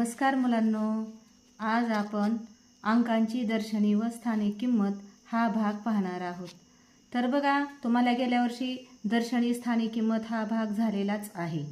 नमस्कार मुलांनो. आज आपण अंकांची दर्शनी व स्थानिक किंमत हा भाग पाहणार आहोत. तर बघा तुम्हाला गेल्या वर्षी दर्शनी स्थानिक किंमत हा भाग झालेलाच आहे.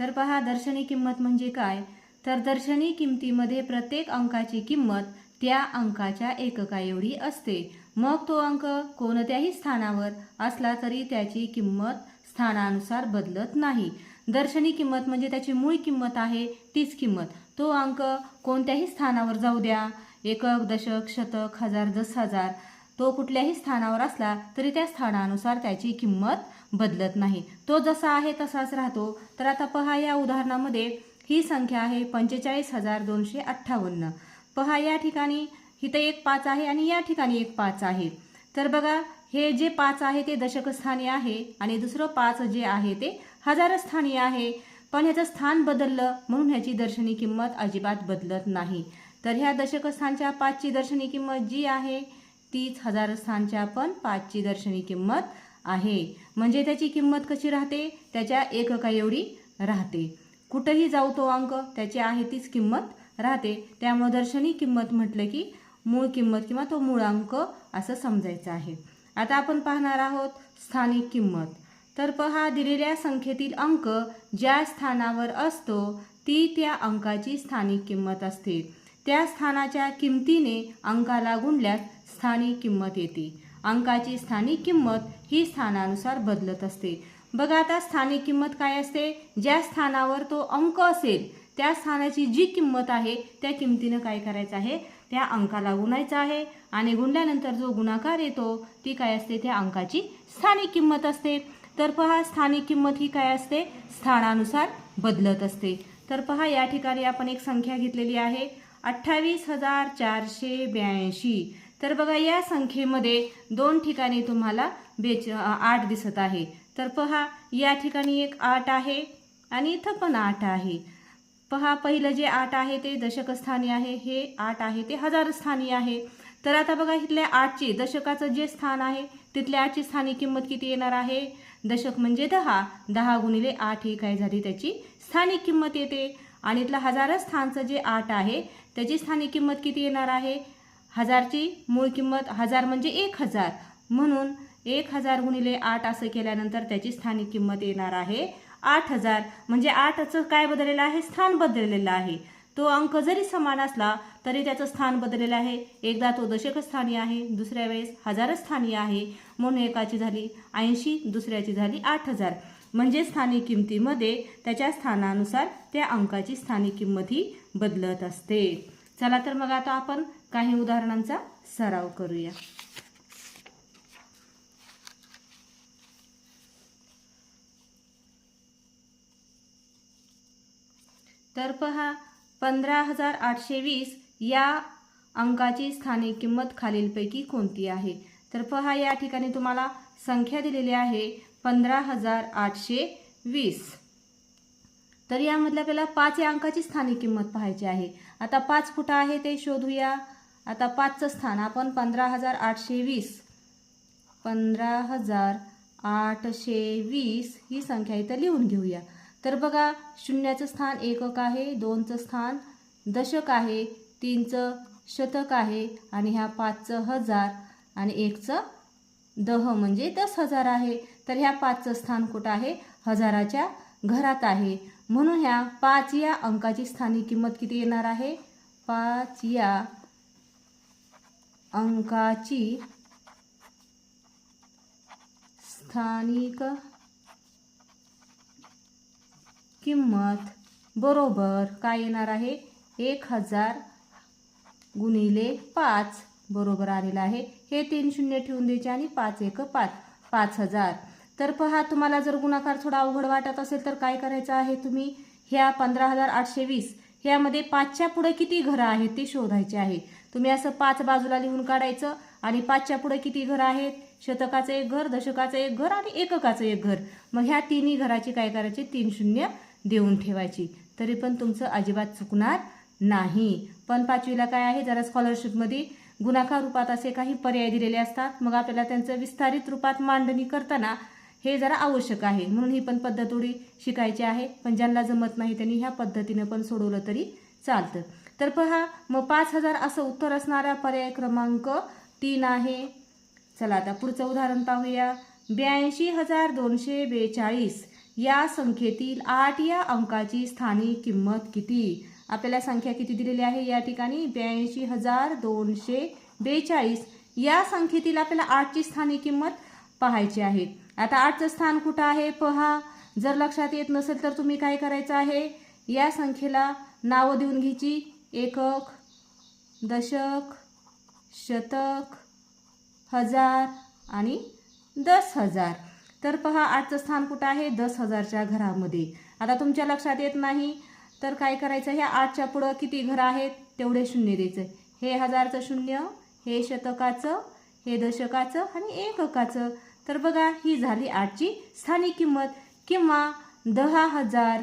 तर पहा दर्शनी किंमत म्हणजे काय? तर दर्शनी किंमतीमध्ये प्रत्येक अंकाची किंमत त्या अंकाच्या एकका एवढी असते. मग तो अंक कोणत्याही स्थानावर असला तरी त्याची किंमत स्थानानुसार बदलत नाही. दर्शनी किंमत म्हणजे त्याची मूळ किंमत आहे तीच किंमत. तो अंक कोणत्याही स्थानावर जाऊ द्या. एकक दशक शतक हजार दस हजार. तो कुठल्याही स्थानावर असला तरी त्या स्थानानुसार त्याची किंमत बदलत नाही. तो जसा आहे तसाच राहतो. तर आता पहा या उदाहरणामध्ये ही संख्या आहे पंचेचाळीस हजार दोनशे अठ्ठावन्न. पहा या ठिकाणी इथं एक पाच आहे आणि या ठिकाणी एक पाच आहे. तर बघा हे जे पाच आहे ते दशकस्थानी आहे आणि दुसरं पाच जे आहे ते हजारस्थानी आहे. पण ह्याचं स्थान बदललं म्हणून ह्याची दर्शनी किंमत अजिबात बदलत नाही. तर ह्या दशकस्थानच्या पाचची दर्शनी किंमत जी आहे तीच हजार स्थानच्या पण पाचची दर्शनी किंमत आहे. म्हणजे त्याची किंमत कशी राहते? त्याच्या एकका एवढी राहते. कुठंही जाऊ तो अंक त्याची आहे तीच किंमत राहते. त्यामुळे दर्शनी किंमत म्हटलं की मूळ किंमत किंवा तो मूळ अंक असं समजायचं आहे. आता आपण पाहणार आहोत स्थानिक किंमत. तर पहा दिलेल्या संख्येतील अंक ज्या स्थानावर असतो ती त्या अंकाची स्थानिक किंमत असते. त्या स्थानाच्या किमतीने अंकाला गुणल्यास स्थानिक किंमत येते. अंकाची स्थानिक किंमत ही स्थानानुसार बदलत असते. बघा आता स्थानिक किंमत काय असते? ज्या स्थानावर तो अंक असेल त्या स्थानाची जी किंमत आहे त्या किमतीनं काय करायचं आहे? त्या अंकाला गुणायचं आहे. आणि गुणल्यानंतर जो गुणाकार येतो ती काय असते? त्या अंकाची स्थानिक किंमत असते. तर पहा स्थानिक किंमत ही काय असते? स्थानानुसार बदलत असते. तर पहा या ठिकाणी आपण एक संख्या घेतलेली आहे अठ्ठावीस हजार चारशे ब्याऐंशी. तर बघा या संख्येमध्ये दोन ठिकाणी तुम्हाला बेच आठ दिसत आहे. तर पहा या ठिकाणी एक आठ आहे आणि इथं पण आठ आहे. पहा पहिलं जे आठ आहे ते दशकस्थानी आहे हे आठ आहे ते हजार स्थानी आहे. तर आता बघा इथल्या आठचे दशकाचं जे स्थान आहे तिथल्या आठची स्थानिक किंमत किती येणार आहे? दशक म्हणजे दहा. दहा गुणिले आठ ही काय झाली? त्याची स्थानिक किंमत येते. आणि इथलं हजार स्थानचं जे आठ आहे त्याची स्थानिक किंमत किती येणार आहे? हजारची मूळ किंमत हजार म्हणजे एक हजार. म्हणून एक हजार गुणिले आठ असं केल्यानंतर त्याची स्थानिक किंमत येणार आहे आठ हजार. म्हणजे आठचं काय बदललेलं आहे? स्थान बदललेलं आहे. तो अंक जरी समान असला तरी त्याचं स्थान बदललेलं आहे. एकदा तो दशकस्थानी आहे दुसऱ्या वेळेस हजारस्थानी आहे. म्हणून एकाची झाली ऐंशी दुसऱ्याची झाली आठ हजार. म्हणजे स्थानिक किमतीमध्ये त्याच्या स्थानानुसार त्या अंकाची स्थानिक किंमत ही बदलत असते. चला तर मग आता आपण काही उदाहरणांचा सराव करूया. तर पहा पंधरा हजार आठशे वीस या अंकाची स्थानिक किंमत खालीलपैकी कोणती आहे? तर पहा या ठिकाणी तुम्हाला संख्या दिलेली आहे पंधरा हजार आठशे वीस. तर यामधल्या आपल्याला पाच या अंकाची स्थानिक किंमत पाहायची आहे. आता पाच कुठं आहे ते शोधूया. आता पाचचं स्थान आपण पंधरा हजार आठशे वीस. पंधरा हजार आठशे वीस ही संख्या इथं लिहून घेऊया. तर बघा शून्याचं स्थान एकक आहे दोनचं स्थान दशक आहे तीनचं शतक आहे आणि ह्या पाचचं हजार आणि एकचं दह म्हणजे दस हजार आहे. तर ह्या पाचचं स्थान कुठं आहे? हजाराच्या घरात आहे. म्हणून ह्या पाच या अंकाची स्थानिक किंमत किती येणार आहे? पाच या अंकाची स्थानिक किंमत बरोबर काय येणार आहे? एक हजार गुणिले पाच बरोबर आलेलं आहे. हे तीन शून्य ठेवून द्यायचे आणि पाच एक पाच. पाच हजार. तर पहा तुम्हाला जर गुणाकार थोडा अवघड वाटत असेल तर काय करायचं आहे तुम्ही? ह्या पंधरा हजार आठशे वीस. ह्यामध्ये पाचच्या पुढे किती घरं आहेत ते शोधायचे आहे. तुम्ही असं पाच बाजूला लिहून काढायचं आणि पाचच्या पुढे किती घरं आहेत? शतकाचं एक घर दशकाचं एक घर आणि एककाचं एक घर. मग ह्या तिन्ही घराची काय करायची? तीन शून्य देऊन ठेवायची. तरी पण तुमचं अजिबात चुकणार नाही. पण पाचवीला काय आहे? जरा स्कॉलरशिपमध्ये गुणाकार रूपात असे काही पर्याय दिलेले असतात. मग आपल्याला त्यांचं विस्तारित रूपात मांडणी करताना हे जरा आवश्यक आहे. म्हणून ही पण पद्धत थोडी शिकायची आहे. पण ज्यांना जमत नाही त्यांनी ह्या पद्धतीनं पण सोडवलं तरी चालतं. तर पहा मग पाच हजार असं उत्तर असणारा पर्याय क्रमांक तीन आहे. चला आता पुढचं उदाहरण पाहूया. ब्याऐंशी हजार दोनशे बेचाळीस. या संख्येतील आठ या अंकाची स्थानिक किंमत किती? आपल्याला संख्या किती दिलेली आहे? या ठिकाणी ब्याऐंशी हजार दोनशे बेचाळीस. या संख्येतील आपल्याला आठची स्थानी किंमत पाहायची आहे. आता आठचं स्थान कुठं आहे? पहा. जर लक्षात येत नसेल तर तुम्ही काय करायचं आहे? या संख्येला नावं देऊन घ्यायची. एकक दशक शतक हजार आणि दस हजार. तर पहा आठचं स्थान कुठं आहे? दस हजारच्या घरामध्ये. आता तुमच्या लक्षात येत नाही. तर काय करायचं? ह्या आठच्या पुढं किती घरं आहेत? तेवढे शून्य द्यायचं. हे हजारचं शून्य हे शतकाचं हे दशकाचं आणि एककाचं. तर बघा ही झाली आठची स्थानिक किंमत किंवा दहा हजार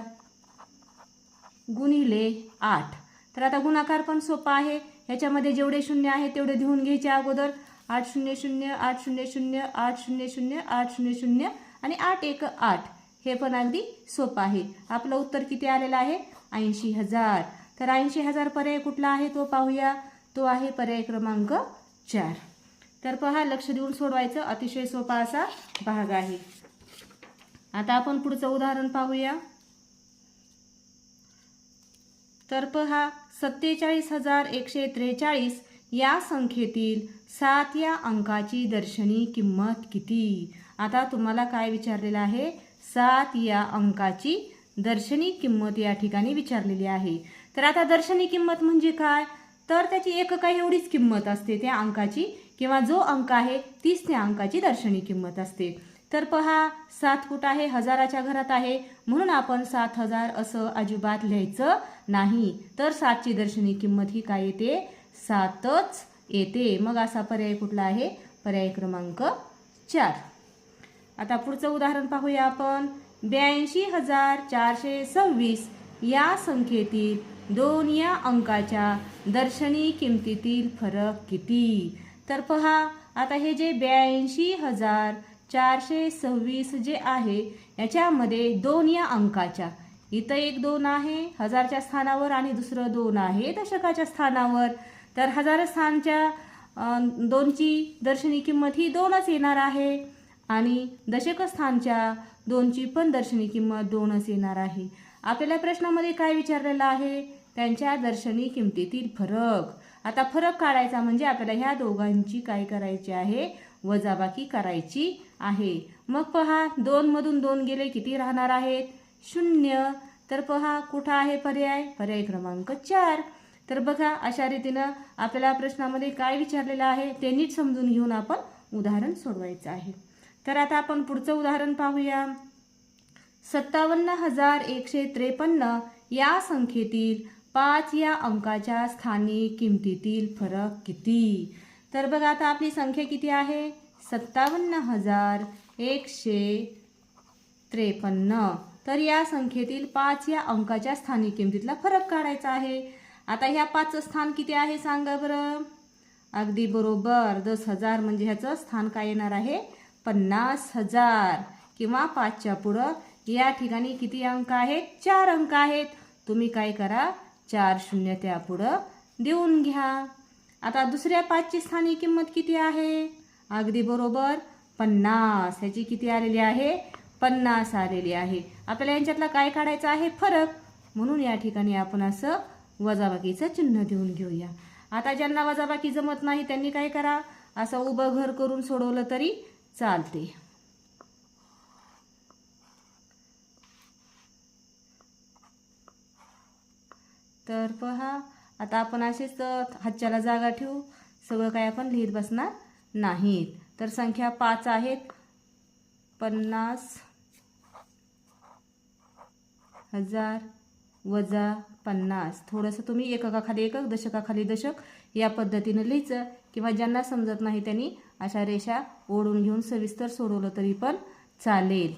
गुणिले आठ. तर आता गुणाकार पण सोपा आहे. ह्याच्यामध्ये जेवढे शून्य आहे तेवढे लिहून घ्यायचे अगोदर. आठ शून्य शून्य आठ शून्य शून्य आठ शून्य शून्य आठ शून्य शून्य आणि आठ एक आठ. हे पण अगदी सोपं आहे. आपलं उत्तर किती आलेलं आहे? ऐंशी हजार. तर ऐंशी हजार पर्याय कुठला आहे तो पाहूया. तो आहे पर्याय क्रमांक चार. तर पहा लक्ष देऊन सोडवायचं. अतिशय सोपा असा भाग आहे. आता आपण पुढचं उदाहरण पाहूया. तर पहा सत्तेचाळीस हजार एकशे त्रेचाळीस या संख्येतील सात या अंकाची दर्शनी किंमत किती? आता तुम्हाला काय विचारलेलं आहे? सात या अंकाची दर्शनी किंमत या ठिकाणी विचारलेली आहे. तर आता दर्शनी किंमत म्हणजे काय? तर त्याची एकका एवढीच किंमत असते त्या अंकाची किंवा जो अंक आहे तीच त्या अंकाची दर्शनी किंमत असते. तर पहा सात फूट आहे हजाराच्या घरात आहे. म्हणून आपण सात हजार असं अजिबात लिहायचं नाही. तर सातची दर्शनी किंमत ही काय येते? सातच येते. मग असा पर्याय कुठला आहे? पर्याय क्रमांक चार. आता पुढचं उदाहरण पाहूया आपण. ब्याऐंशी हजार चारशे सव्वीस या संख्येतील दोन या अंकाच्या दर्शनी किमतीतील फरक किती? तर पहा आता हे जे ब्याऐंशी हजार चारशे सव्वीस जे आहे याच्यामध्ये दोन या अंकाच्या. इथं एक दोन आहे हजारच्या स्थानावर आणि दुसरं दोन आहे दशकाच्या स्थानावर. तर हजार स्थानच्या दोनची दर्शनी किंमत ही दोनच येणार आहे. आणि दशक स्थानच्या दोनची पण दर्शनी किंमत दोनच येणार आहे. आपल्याला प्रश्नामध्ये काय विचारलेलं आहे? त्यांच्या दर्शनी किमतीतील फरक. आता फरक काढायचा म्हणजे आपल्याला ह्या दोघांची काय करायची आहे? वजाबाकी करायची आहे. मग पहा दोनमधून दोन गेले किती राहणार आहेत? शून्य. तर पहा कुठं आहे पर्याय? पर्याय क्रमांक चार. तर बघा अशा रीतीनं आपल्याला प्रश्नामध्ये काय विचारलेलं आहे ते नीट समजून घेऊन आपण उदाहरण सोडवायचं आहे. तर आता आपण पुढचं उदाहरण पाहूया. सत्तावन्न हजार एकशे त्रेपन्न या संख्येतील पाच या अंकाच्या स्थानिक किमतीतील फरक किती? तर बघा आता आपली संख्या किती आहे? सत्तावन्न हजार एकशे त्रेपन्न. तर या संख्येतील पाच या अंकाच्या स्थानिक किमतीतला फरक काढायचा आहे. आता ह्या पाचचं स्थान किती आहे सांगा बरं? अगदी बरोबर. दस हजार म्हणजे ह्याचं स्थान काय येणार आहे? पन्नास हजार किंवा पाचच्या पुढं. या ठिकाणी किती अंक आहेत? चार अंक आहेत. तुम्ही काय करा चार शून्य त्या पुढं देऊन घ्या. आता दुसऱ्या पाचची स्थानिक किंमत किती आहे? अगदी बरोबर पन्नास. ह्याची किती आलेली आहे? पन्नास आलेली आहे. आपल्याला यांच्यातला काय काढायचं आहे? फरक. म्हणून या ठिकाणी आपण असं वजाबाकीचं चिन्ह देऊन घेऊया. आता ज्यांना वजाबाकी जमत नाही त्यांनी काय करा? असं उभं घर करून सोडवलं तरी चालते. तर पहा आता आपण असेच हच्च्याला हातच्याला जागा ठेवू. सगळं काय आपण लिहित बसणार नाहीत. तर संख्या पाच आहेत. पन्नास हजार वजा पन्नास. थोडंसं तुम्ही एककाखाली एकक दशकाखाली दशक या पद्धतीनं लिहायचं. किंवा ज्यांना समजत नाही त्यांनी अशा रेषा ओढून घेऊन सविस्तर सोडवलं तरी पण चालेल.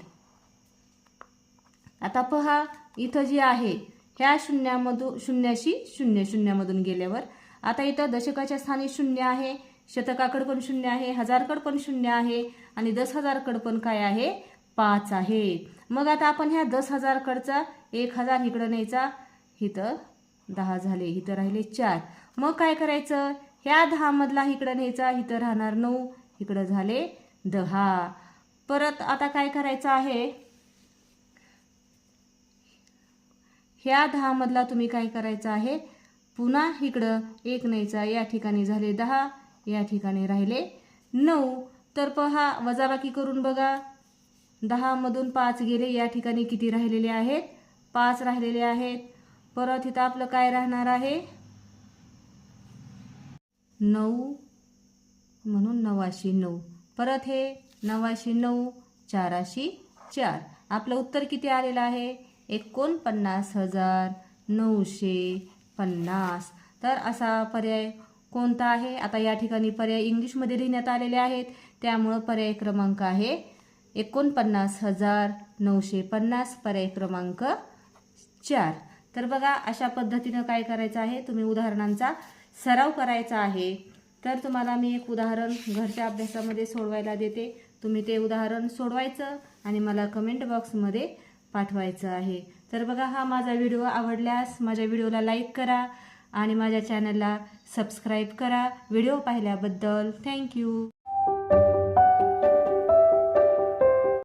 आता पहा इथं जी आहे ह्या शून्यामधून शून्याशी शून्य शून्यामधून गेल्यावर आता इथं दशकाच्या स्थानी शून्य आहे शतकाकड पण शून्य आहे हजारकड पण शून्य आहे आणि दस हजारकड पण काय आहे? पाच आहे. मग आता आपण ह्या दस हजारकडचा एक हजार इकडं न्यायचा. इथं दहा झाले इथं राहिले चार. मग काय करायचं? ह्या दहामधला इकडं न्यायचा इथं राहणार नऊ इकडं झाले दहा. परत आता काय करायचं आहे? ह्या दहामधला तुम्ही काय करायचं आहे? पुन्हा इकडं एक न्यायचा या ठिकाणी झाले दहा या ठिकाणी राहिले नऊ. तर पहा वजाबाकी करून बघा. दहामधून पाच गेले या ठिकाणी किती राहिलेले आहेत? पाच राहिलेले आहेत. परत इथं आपलं काय राहणार आहे? नऊ म्हणून नवाशी नऊ. परत हे नवाशी नऊ चाराशे चार. आपलं उत्तर किती आलेलं आहे? एकोणपन्नास हजार नऊशे पन्नास. तर असा पर्याय कोणता आहे? आता या ठिकाणी पर्याय इंग्लिशमध्ये लिहिण्यात आलेले आहेत. त्यामुळं पर्याय क्रमांक आहे एकोणपन्नास हजार नऊशे पन्नास पर्याय क्रमांक चार. तर बघा अशा पद्धतीनं काय करायचं आहे? तुम्ही उदाहरणांचा सराव करायचा आहे. तर तुम्हाला मी एक उदाहरण घरच्या अभ्यासामध्ये सोडवायला देते. तुम्ही ते उदाहरण सोडवायचं आणि मला कमेंट बॉक्समध्ये पाठवायचं आहे. तर बघा हा माझा व्हिडिओ आवडल्यास माझ्या व्हिडिओला लाईक करा आणि माझ्या चॅनलला सबस्क्राईब करा. व्हिडिओ पाहिल्याबद्दल थँक्यू